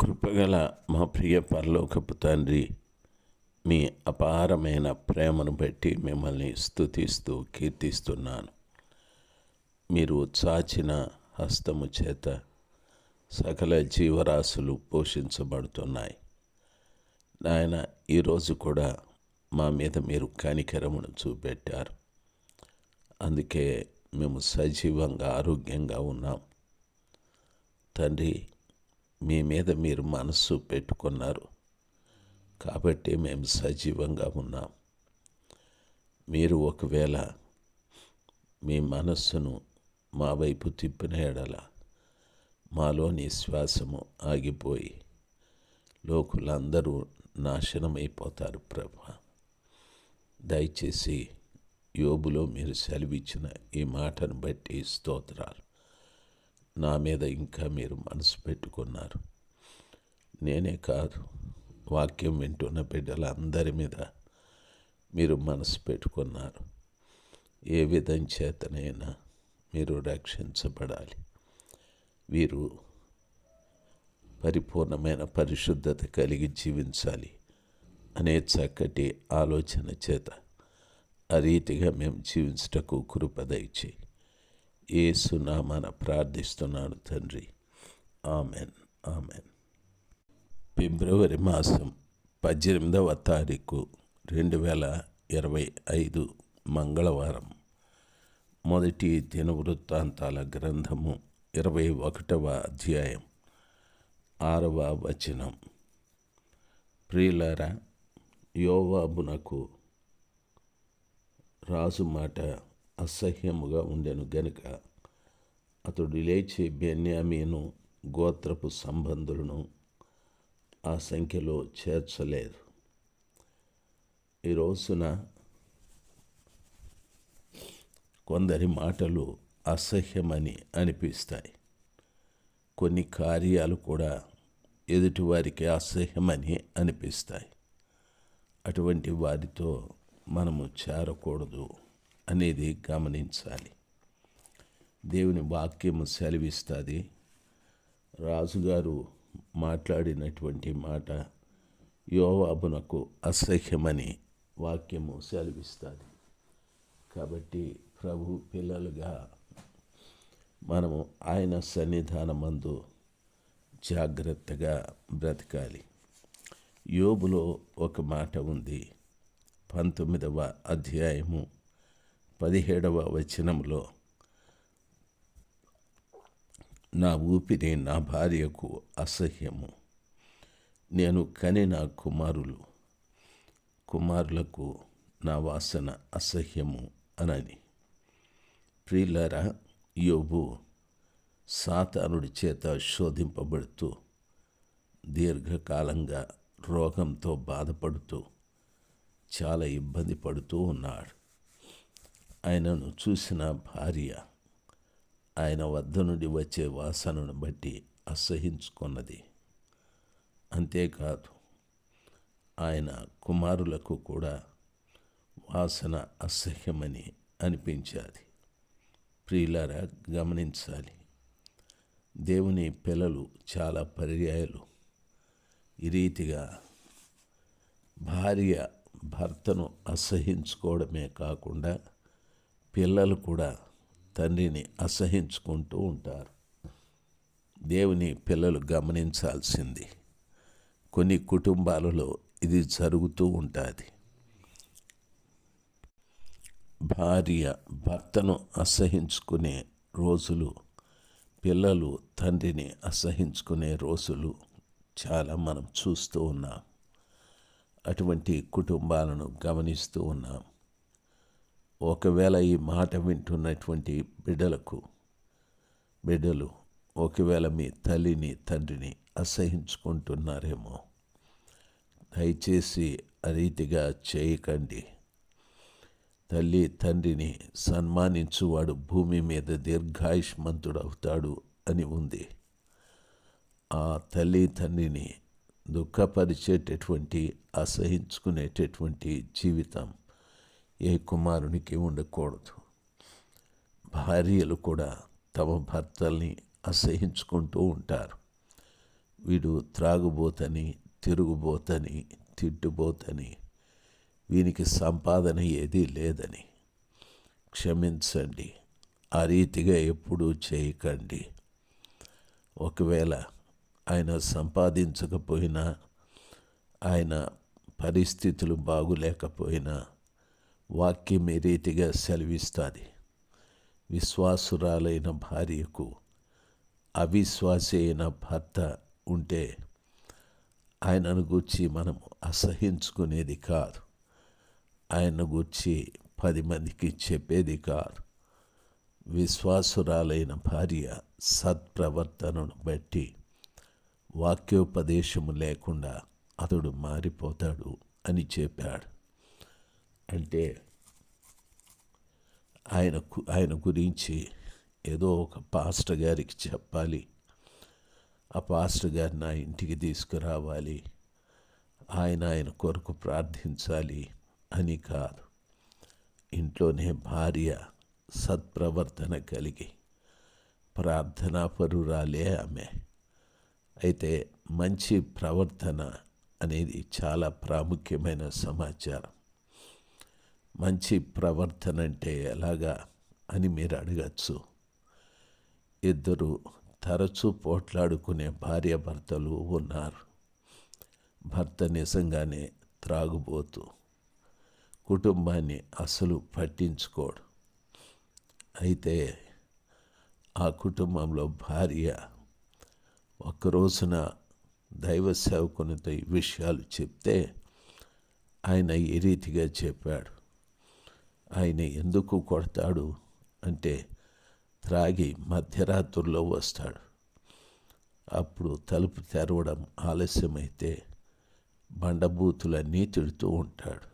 కృపగల మా ప్రియ పరలోకపు తండ్రి మీ అపారమైన ప్రేమను బట్టి మిమ్మల్ని స్తుతిస్తూ కీర్తిస్తున్నాను. మీరు చాచిన హస్తము చేత సకల జీవరాశులు పోషించబడుతున్నాయి. నాయన ఈరోజు కూడా మా మీద మీరు కనికరమును చూపెట్టారు. అందుకే మేము సజీవంగా ఆరోగ్యంగా ఉన్నాం. తండ్రి మీ మీద మీరు మనస్సు పెట్టుకున్నారు. కాబట్టి మేము సజీవంగా ఉన్నాం. మీరు ఒకవేళ మీ మనస్సును మా వైపు తిప్పిన ఎడల మాలోని శ్వాసము ఆగిపోయి లోకులందరూ నాశనమైపోతారు ప్రభా. దయచేసి యోబులో మీరు సెలవిచ్చిన ఈ మాటను బట్టి స్తోత్రాలు. నా మీద ఇంకా మీరు మనసు పెట్టుకున్నారు. నేనే కాదు. వాక్యం వింటున్న బిడ్డలందరి మీద మీరు మనసు పెట్టుకున్నారు. ఏ విధం చేతనైనా మీరు రక్షించబడాలి. వీరు పరిపూర్ణమైన పరిశుద్ధత కలిగి జీవించాలి అనే చక్కటి ఆలోచన చేత ఆ రీతిగా మేము జీవించటకు కృపదయచేయి ఏసునామాన ప్రార్థిస్తున్నాడు తండ్రి. ఆమెన్. ఆమెన్. ఫిబ్రవరి మాసం పద్దెనిమిదవ తారీఖు రెండు వేల ఇరవై ఐదు మంగళవారం. మొదటి దినవృత్తాంతాల గ్రంథము ఇరవై ఒకటవ అధ్యాయం ఆరవ వచనం. ప్రియులారా యోవాబునకు రాజు మాట అసహ్యముగా ఉండెను గనుక అతడు లేచి బెన్యామీను గోత్రపు సంబంధులను ఆ సంఖ్యలో చేర్చలేదు. ఈ రోజున కొందరి మాటలు అసహ్యమని అనిపిస్తాయి. కొన్ని కార్యాలు కూడా ఎదుటివారికి అసహ్యమని అనిపిస్తాయి. అటువంటి వారితో మనము చేరకూడదు. అనేది గమనించాలి. దేవుని వాక్యము సెలవిస్తుంది. రాజుగారు మాట్లాడినటువంటి మాట యోవాబునకు అసహ్యమని వాక్యము సెలవిస్తుంది. కాబట్టి ప్రభు పిల్లలుగా మనము ఆయన సన్నిధానమందు జాగ్రత్తగా బ్రతకాలి. యోబులో ఒక మాట ఉంది. పంతొమ్మిదవ అధ్యాయము పదిహేడవ వచనంలో నా ఊపిరి నా భార్యకు అసహ్యము. నేను కని నా కుమారులు కుమారులకు నా వాసన అసహ్యము అనని. ప్రియులరా యోబు సాతానుడి చేత శోధింపబడుతూ దీర్ఘకాలంగా రోగంతో బాధపడుతూ చాలా ఇబ్బంది పడుతూ ఉన్నాడు. ఆయనను చూసిన భార్య ఆయన వద్ద నుండి వచ్చే వాసనను బట్టి అసహించుకున్నది. అంతేకాదు ఆయన కుమారులకు కూడా వాసన అసహ్యమని అనిపించాది. ప్రియులారా గమనించాలి. దేవుని పిల్లలు చాలా పర్యాయాలు. ఈ రీతిగా భార్య భర్తను అసహించుకోవడమే కాకుండా పిల్లలు కూడా తండ్రిని అసహించుకుంటూ ఉంటారు. దేవుని పిల్లలు గమనించాల్సింది. కొన్ని కుటుంబాలలో ఇది జరుగుతూ ఉంటుంది. భార్య భర్తను అసహించుకునే రోజులు పిల్లలు తండ్రిని అసహించుకునే రోజులు చాలా మనం చూస్తూ ఉన్నాం. అటువంటి కుటుంబాలను గమనిస్తూ ఉన్నాం. ఒకవేళ ఈ మాట వింటున్నటువంటి బిడ్డలకు బిడ్డలు ఒకవేళ మీ తల్లిని తండ్రిని అసహించుకుంటున్నారేమో దయచేసి అరీతిగా రీతిగా చేయకండి. తల్లి తండ్రిని సన్మానించువాడు భూమి మీద దీర్ఘాయుష్మంతుడవుతాడు అని ఉంది. ఆ తల్లి తండ్రిని దుఃఖపరిచేటటువంటి అసహించుకునేటటువంటి జీవితం ఏ కుమారునికి ఉండకూడదు. భార్యలు కూడా తమ భర్తల్ని అసహించుకుంటూ ఉంటారు. వీడు త్రాగుబోతని తిరుగుబోతని తిట్టుబోతని వీనికి సంపాదన ఏదీ లేదని. క్షమించండి ఆ రీతిగా ఎప్పుడూ చేయకండి. ఒకవేళ ఆయన సంపాదించకపోయినా ఆయన పరిస్థితులు బాగులేకపోయినా వాక్యం ఏ రీతిగా సెలవిస్తుంది? విశ్వాసురాలైన భార్యకు అవిశ్వాసి అయిన భర్త ఉంటే ఆయనను గూర్చి మనం అసహించుకునేది కాదు. ఆయన గూర్చి పది మందికి చెప్పేది కాదు. విశ్వాసురాలైన భార్య సత్ప్రవర్తనను బట్టి వాక్యోపదేశము లేకుండా అతడు మారిపోతాడు అని చెప్పాడు. అంటే ఆయన ఆయన గురించి ఏదో ఒక పాస్టర్ గారికి చెప్పాలి. ఆ పాస్టర్ గారు నా ఇంటికి తీసుకురావాలి. ఆయన ఆయన కొరకు ప్రార్థించాలి అని కాదు. ఇంట్లోనే భార్య సత్ప్రవర్తన కలిగి ప్రార్థనాపరురాలే ఆమె. అయితే మంచి ప్రవర్తన అనేది చాలా ప్రాముఖ్యమైన సమాచారం. మంచి ప్రవర్తన అంటే ఎలాగా అని మీరు అడగచ్చు. ఇద్దరు తరచూ పోట్లాడుకునే భార్యాభర్తలు ఉన్నారు. భర్త నిజంగానే త్రాగుబోతూ కుటుంబాన్ని అసలు పట్టించుకోడు. అయితే ఆ కుటుంబంలో భార్య ఒక్కరోజున దైవ సేవకునితో ఈ విషయాలు చెప్తే ఆయన ఈ రీతిగా చెప్పాడు. ఆయన ఎందుకు కొడతాడు అంటే త్రాగి మధ్యరాత్రుల్లో వస్తాడు. అప్పుడు తలుపు తెరవడం ఆలస్యమైతే బండబూతులన్నీ తిడుతూ ఉంటాడు.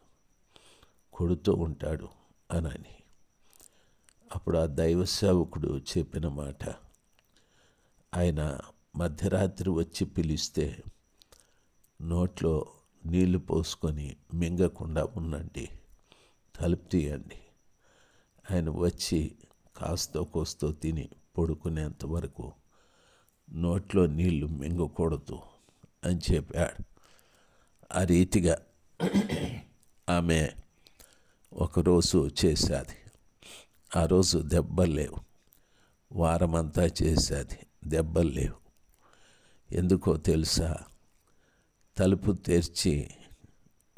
కొడుతూ ఉంటాడు అనని. అప్పుడు ఆ దైవ సేవకుడు చెప్పిన మాట ఆయన మధ్యరాత్రి వచ్చి పిలిస్తే నోట్లో నీళ్ళు పోసుకొని మింగకుండా ఉండండి. తలుపు తీయండి. ఆయన వచ్చి కాస్తో కోస్తో తిని పడుకునేంత వరకు నోట్లో నీళ్ళు మింగకూడదు అని చెప్పాడు. ఆ రీతిగా ఆమె ఒకరోజు చేసేది ఆ రోజు దెబ్బలు లేవు. వారమంతా చేసేది దెబ్బలు లేవు. ఎందుకో తెలుసా? తలుపు తెరిచి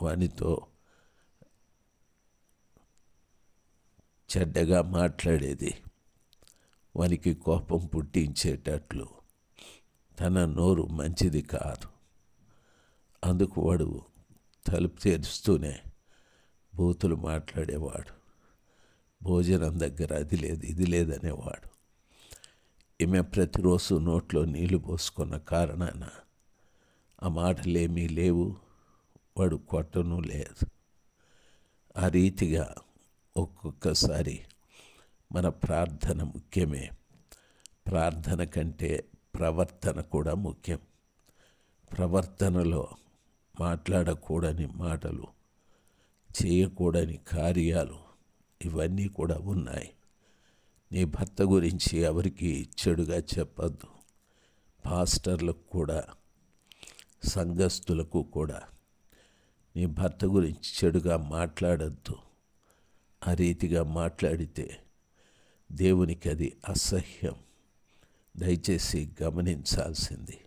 వానితో చెడ్డగా మాట్లాడేది. వానికి కోపం పుట్టించేటట్లు. తన నోరు మంచిది కాదు. అందుకు వాడు తలుపు తెరుస్తూనే బూతులు మాట్లాడేవాడు. భోజనం దగ్గర అది లేదు ఇది లేదనేవాడు ఈమె ప్రతిరోజు నోట్లో నీళ్ళు పోసుకున్న కారణాన ఆ మాటలేమీ లేవు. వాడు కొట్టను లేదు. ఆ రీతిగా ఒక్కొక్కసారి మన ప్రార్థన ముఖ్యమే. ప్రార్థన కంటే ప్రవర్తన కూడా ముఖ్యం. ప్రవర్తనలో మాట్లాడకూడని మాటలు చేయకూడని కార్యాలు ఇవన్నీ కూడా ఉన్నాయి. నీ భర్త గురించి ఎవరికి చెడుగా చెప్పద్దు. పాస్టర్లకు కూడా సంఘస్థులకు కూడా నీ భర్త గురించి చెడుగా మాట్లాడద్దు. ఆ రీతిగా మాట్లాడితే దేవునికి అది అసహ్యం. దయచేసి గమనించాల్సింది.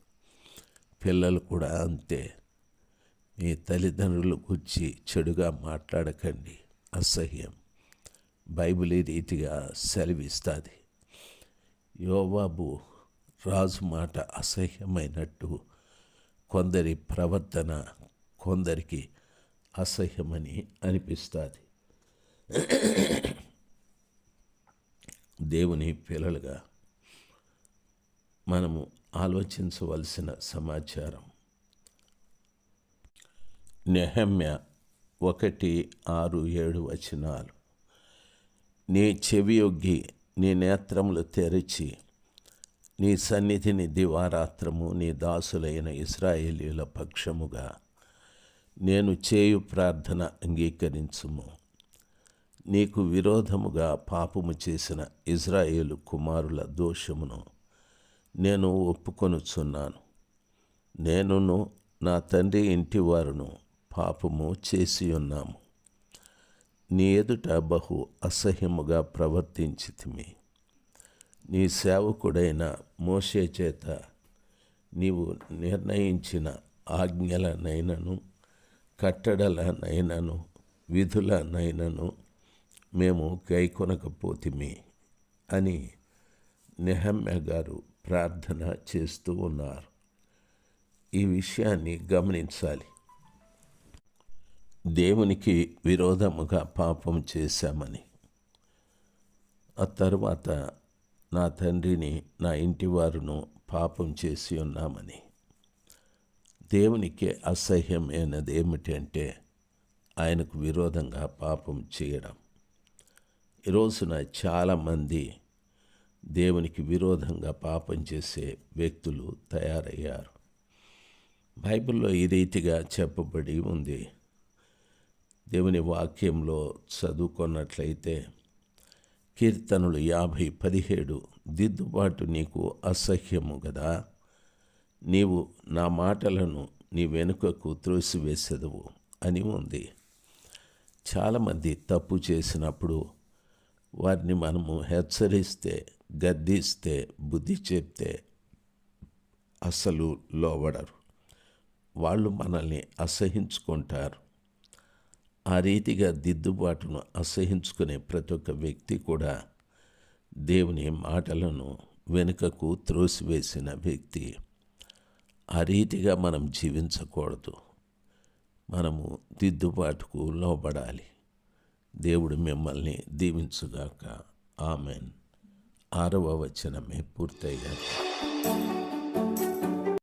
పిల్లలు కూడా అంతే. మీ తల్లిదండ్రుల గురించి చెడుగా మాట్లాడకండి. అసహ్యం. బైబిల్ ఈ రీతిగా సెలవిస్తుంది. యోబాబు రాజు మాట అసహ్యమైనట్టు కొందరి ప్రవర్తన కొందరికి అసహ్యమని అనిపిస్తుంది. దేవుని పిల్లలుగా మనము ఆలోచించవలసిన సమాచారం. నెహమ్య ఒకటి ఆరు ఏడు వచనాలు. నీ చెవియొగ్గి నీ నేత్రములు తెరిచి నీ సన్నిధిని దివారాత్రము నీ దాసులైన ఇస్రాయేలీల పక్షముగా నేను చేయు ప్రార్థన అంగీకరించుము. నీకు విరోధముగా పాపము చేసిన ఇజ్రాయేలు కుమారుల దోషమును నేను ఒప్పుకొనుచున్నాను. నేనును నా తండ్రి ఇంటివారును పాపము చేసి ఉన్నాము నీ ఎదుట బహు అసహ్యముగా ప్రవర్తించితిమి. నీ సేవకుడైన మోషే చేత నీవు నిర్ణయించిన ఆజ్ఞలనైనను కట్టడలనైనను విధులనైనను మేము గైకొనకపోతిమి అని నెహమ్య గారు ప్రార్థన చేస్తూ ఉన్నారు. ఈ విషయాన్ని గమనించాలి. దేవునికి విరోధముగా పాపం చేశామని. ఆ తరువాత నా తండ్రిని నా ఇంటి వారును పాపం చేసి ఉన్నామని. దేవునికి అసహ్యమైనది ఏమిటంటే ఆయనకు విరోధంగా పాపం చేయడం. ఈ రోజున చాలామంది దేవునికి విరోధంగా పాపం చేసే వ్యక్తులు తయారయ్యారు. బైబిల్లో ఈ రీతిగా చెప్పబడి ఉంది. దేవుని వాక్యంలో చదువుకున్నట్లయితే కీర్తనలు యాభై పదిహేడు దిద్దుబాటు నీకు అసహ్యము కదా నీవు నా మాటలను నీ వెనుకకు త్రోసివేసెదవు అని ఉంది. చాలామంది తప్పు చేసినప్పుడు వారిని మనము హెచ్చరిస్తే గద్దిస్తే బుద్ధి చెప్తే అసలు లోబడరు. వాళ్ళు మనల్ని అసహించుకుంటారు. ఆ రీతిగా దిద్దుబాటును అసహించుకునే ప్రతి ఒక్క వ్యక్తి కూడా దేవుని మాటలను వెనుకకు త్రోసివేసిన వ్యక్తి. ఆ రీతిగా మనం జీవించకూడదు. మనము దిద్దుబాటుకు లోబడాలి. దేవుడు మిమ్మల్ని దీవించుగాక. ఆమెన్. ఆరవ వచనమే పూర్తయ్యాక.